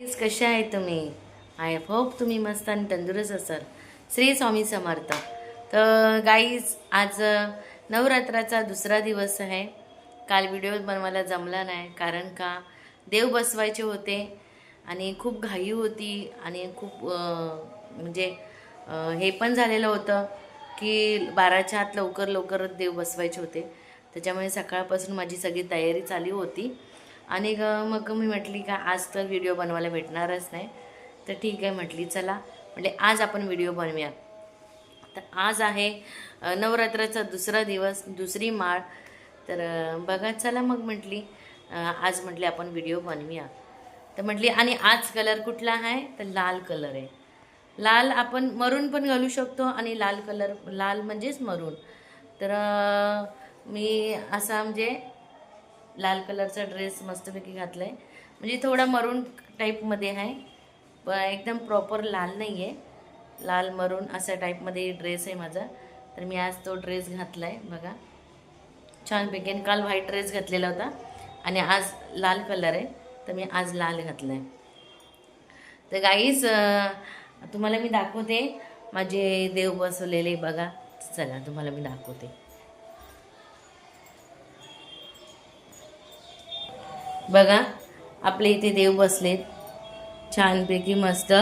Guys, आहे तुम्ही? I hope तुम्ही मस्त आणि तंदुरुस्त असाल. श्री स्वामी समर्थ. तर गाईज आज नवरात्राचा दुसरा दिवस आहे. काल व्हिडिओ बनवायला जमला नाही कारण का? देव बसवायचे होते आणि खूप घाई होती आणि खूप म्हणजे हे पण झालेलं होतं की बाराच्या आत लवकर लवकर देव बसवायचे होते. त्याच्यामुळे सकाळपासून माझी सगळी तयारी चालू होती. आणि मग मी म्हटली का आज तर व्हिडिओ बनवायला भेटणारच नाही. तर ठीक आहे म्हटली चला. म्हटले आज आपण व्हिडिओ बनवूया. तर आज आहे नवरात्राचा दुसरा दिवस दुसरी माळ. तर बघा चला मग म्हटली आज म्हटली आपण व्हिडिओ बनवूया. तर म्हटली आणि आज कलर कुठला आहे? तर लाल कलर आहे. लाल आपण मरून पण घालू शकतो आणि लाल कलर लाल म्हणजेच मरून. तर मी असा म्हणजे लाल कलरचा ड्रेस मस्तपैकी घातला आहे म्हणजे थोडा मरून टाईपमध्ये आहे प एकदम प्रॉपर लाल नाही आहे लाल मरून अशा टाईपमध्ये ड्रेस आहे माझा. तर मी आज तो ड्रेस घातला आहे बघा छानपैकी आणि काल व्हाईट ड्रेस घातलेला होता. आणि आज लाल कलर आहे. तर मी आज लाल घातला आहे तर गाईस तुम्हाला मी दाखवते. माझे देव बसवलेले बघा. चला तुम्हाला मी दाखवते. बघा आपले इथे देव बसलेत. छानपैकी मस्त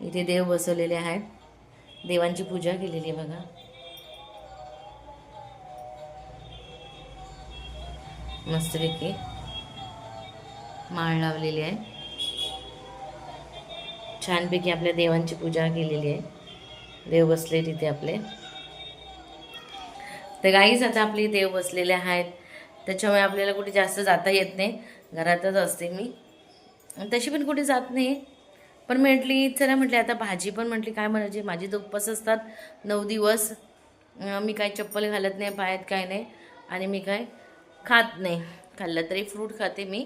इथे देव बसवलेले आहेत. देवांची पूजा केलेली आहे बघा. मस्तपैकी माळ लावलेली आहे. छानपैकी आपल्या देवांची पूजा केलेली आहे. देव बसले तिथे आपले. तर गाईच आता आपले देव बसलेले आहेत. त्याच्यामुळे आपल्याला कुठे जास्त जाता येत नाही. घरातच असते मी. तशी पण कुठे जात नाही पण म्हटली चला म्हटली आता भाजी पण म्हटली काय म्हणायची? माझे तर उपवास असतात. नऊ दिवस. मी काय चप्पल घालत नाही पायात काय नाही. आणि मी काय खात नाही. खाल्लं तरी फ्रूट खाते मी.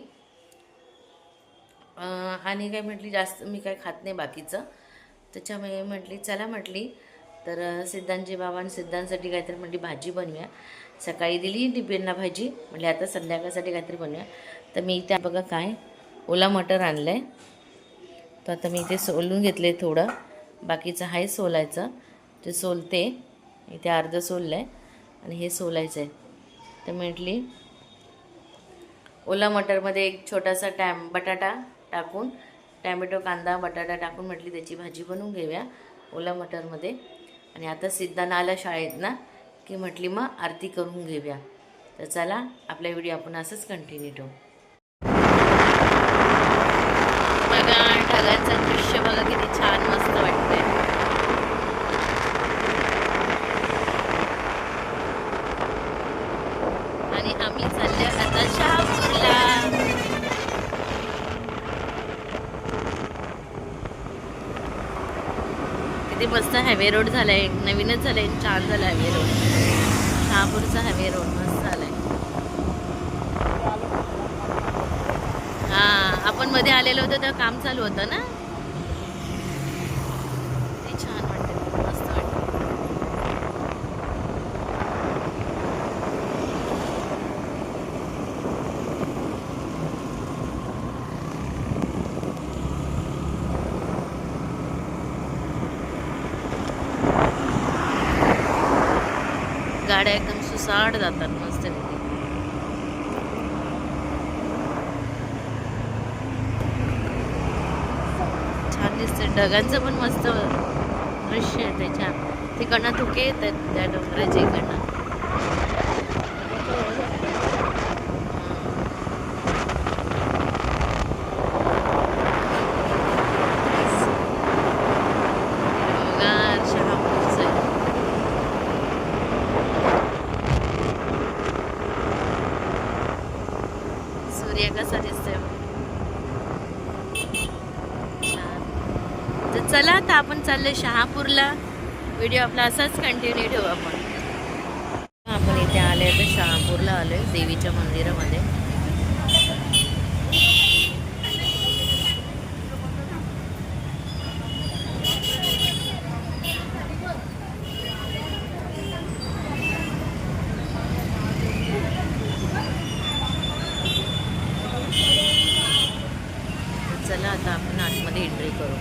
आणि काय म्हटली जास्त मी काय खात नाही बाकीचं. त्याच्यामुळे म्हटली चला म्हटली. तर अं, बाबा आणि सिद्धांसाठी काहीतरी म्हटली भाजी बनवूया. सकाळी दिली टिफिनला भाजी. म्हटली आता संध्याकाळसाठी काहीतरी बनवूया. तर मी इथे बघा काय ओला मटर आणलं आहे तर आता मी इथे सोलून घेतले थोडं. बाकीचं आहे सोलायचं. ते सोलते इथे अर्धं सोललं आहे आणि हे सोलायचं आहे तर म्हटली ओला मटरमध्ये एक छोटासा टॅम बटाटा टाकून टॅमॅटो कांदा बटाटा टाकून म्हटली त्याची भाजी बनवून घेऊया ओला मटरमध्ये. आणि आता सिद्धांना आला शाळेत ना की म्हटली मग आरती करून घेऊया. तर चला आपला व्हिडिओ आपण असंच कंटिन्यू ठेवू. बघा ढगाचं दृश्य बघा किती छान मस्त वाटतंय. आणि आम्ही चालले आता शहापूरला. किती मस्त हायवे रोड झालाय. नवीनच झालाय छान झाला हायवे रोड शहापूरचा हायवे रोड मस्त झालाय हा आपण मध्ये आलेलं होतं तेव्हा काम चालू होतं ना? ते छान वाटतं मस्त वाटतं. गाड्या एकदम सुसाट जातात मस्त छान दिसते ढगांचं पण मस्त दृश्य आहे ते छान तिकडनं धुके येतात त्या डोंगराच्या इकडनं. सूर्य कसा दिसतो छान. तर चला आता आपण चाललो शहापूरला. व्हिडिओ आपला असाच कंटिन्यू ठेवू आपण. आपण इथे आले तर शहापूरला आलो देवीच्या मंदिरामध्ये चला आता आपण आतमध्ये एंट्री करू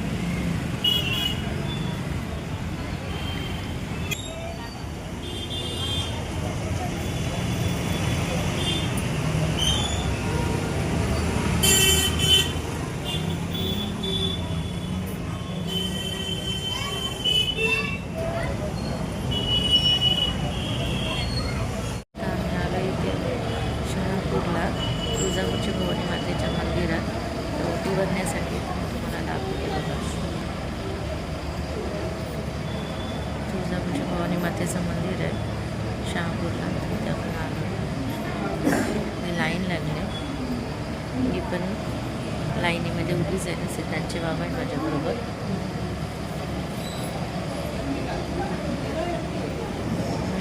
आता आम्ही आलो इथे शहापूरला तुळजापूरच्या भवानी मातेच्या मंदिरात तर ओटी भरण्यासाठी पण तुम्हाला दाखवते बघा तुळजापूरच्या भवानी मातेचं मंदिर आहे शहापूरला तिथे आपण आलो इथे लाईन लागले मी पण लाईनीमध्ये उभीच आहे ना सिद्धांचे बाबा आहे माझ्याबरोबर.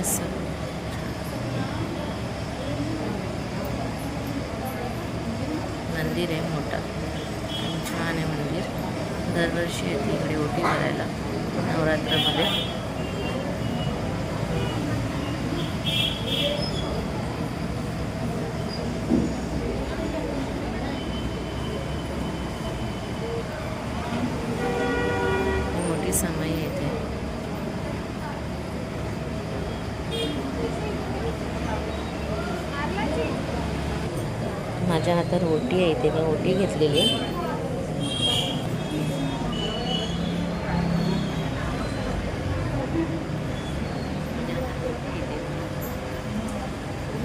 असं. मंदिर आहे मोठं. छान आहे मंदिर. दरवर्षी येते इकडे ओटी करायला नवरात्रामध्ये मोठी समय येते माझ्या हातात ओटी आहे इथे मी ओटी घेतलेली आहे.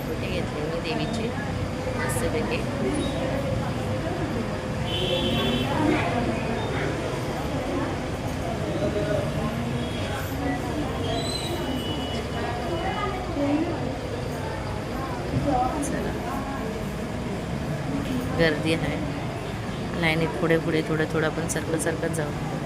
ओटी घेतली मी देवीची मस्तपैकी चला गर्दी आहे. लाईनीत पुढे पुढे थोडं थोडं आपण सरकत सरकत जाऊ.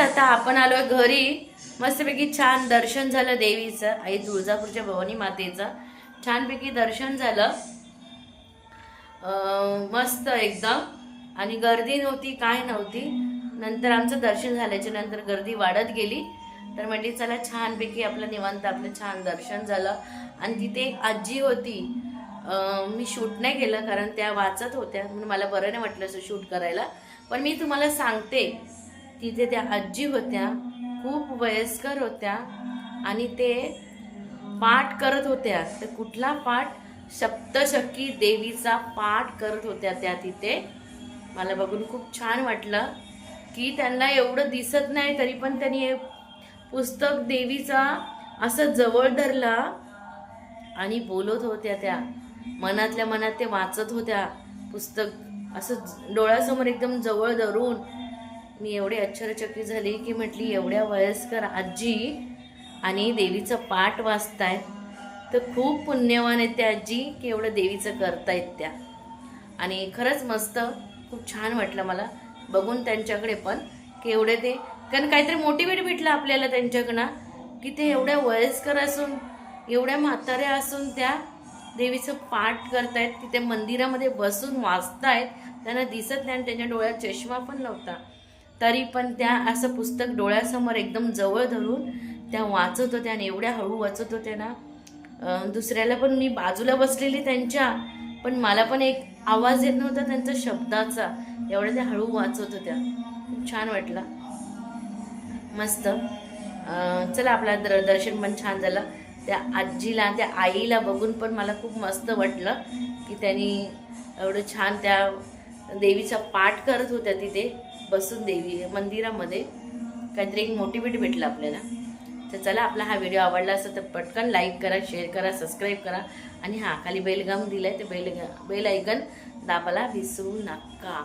आता आपण आलोय घरी. मस्तपैकी छान दर्शन झालं देवीचं आई तुळजापूरच्या भवानी मातेचं. छानपैकी दर्शन झालं. मस्त एकदम. आणि गर्दी नव्हती काय नव्हती. नंतर आमचं दर्शन झाल्याच्यानंतर गर्दी वाढत गेली. तर म्हणजे चला छानपैकी आपलं निवांत आपलं छान दर्शन झालं. आणि तिथे एक आजी होती. मी शूट नाही केलं कारण त्या वाचत होत्या. म्हणून मला बरं नाही वाटलं असं शूट करायला. पण मी तुम्हाला सांगते तिथे त्या आजी होत्या खूप वयस्कर होत्या आणि ते पाठ करत होत्या. तर कुठला पाठ? सप्तशक्ती देवीचा पाठ करत होत्या त्या तिथे. मला बघून खूप छान वाटलं की त्यांना एवढं दिसत नाही तरी पण त्यांनी हे पुस्तक देवीचा असं जवळ धरला आणि बोलत होत्या त्या. मनातल्या मनात ते वाचत होत्या. पुस्तक असं डोळ्यासमोर एकदम जवळ धरून मी एवढी आश्चर्यचकित झाली की म्हटली एवढ्या वयस्कर आजी आणि देवीचं पाठ वाचतायत तर खूप पुण्यवान आहेत त्या आजी की एवढं देवीचं करतायत त्या. आणि खरंच मस्त खूप छान वाटलं मला बघून त्यांच्याकडे पण की एवढे ते कारण काहीतरी मोटिवेट भेटलं आपल्याला त्यांच्याकडनं की ते एवढ्या वयस्कर असून एवढ्या म्हाताऱ्या असून त्या देवीचं पाठ करतायत तिथे मंदिरामध्ये बसून वाचतायत. त्यांना दिसत नाही आणि त्यांच्या डोळ्यात चष्मा पण नव्हता. तरी पण त्या असं पुस्तक डोळ्यासमोर एकदम जवळ धरून त्या वाचत होत्या आणि एवढ्या हळू वाचत होत्या ना दुसऱ्याला पण मी बाजूला बसलेली त्यांच्या पण मला पण एक आवाज येत नव्हता त्यांचा शब्दाचा. एवढ्या त्या हळू वाचत होत्या. खूप छान वाटलं. मस्त. चला आपला दर दर्शन पण छान झालं. त्या आजीला त्या आईला बघून पण मला खूप मस्त वाटलं की त्यांनी एवढं छान त्या देवीचा पाठ करत होत्या तिथे बसून देवी मंदिरामध्ये. काहीतरी एक मोटिवेट भेटलं आपल्याला. तर चला आपला हा व्हिडिओ आवडला असेल तर पटकन लाईक करा शेअर करा सबस्क्राईब करा. आणि हां खाली बेलगाम दिलं आहे ते बेल बेल ऐकन दाबाला विसरू नका.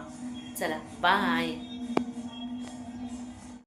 चला बाय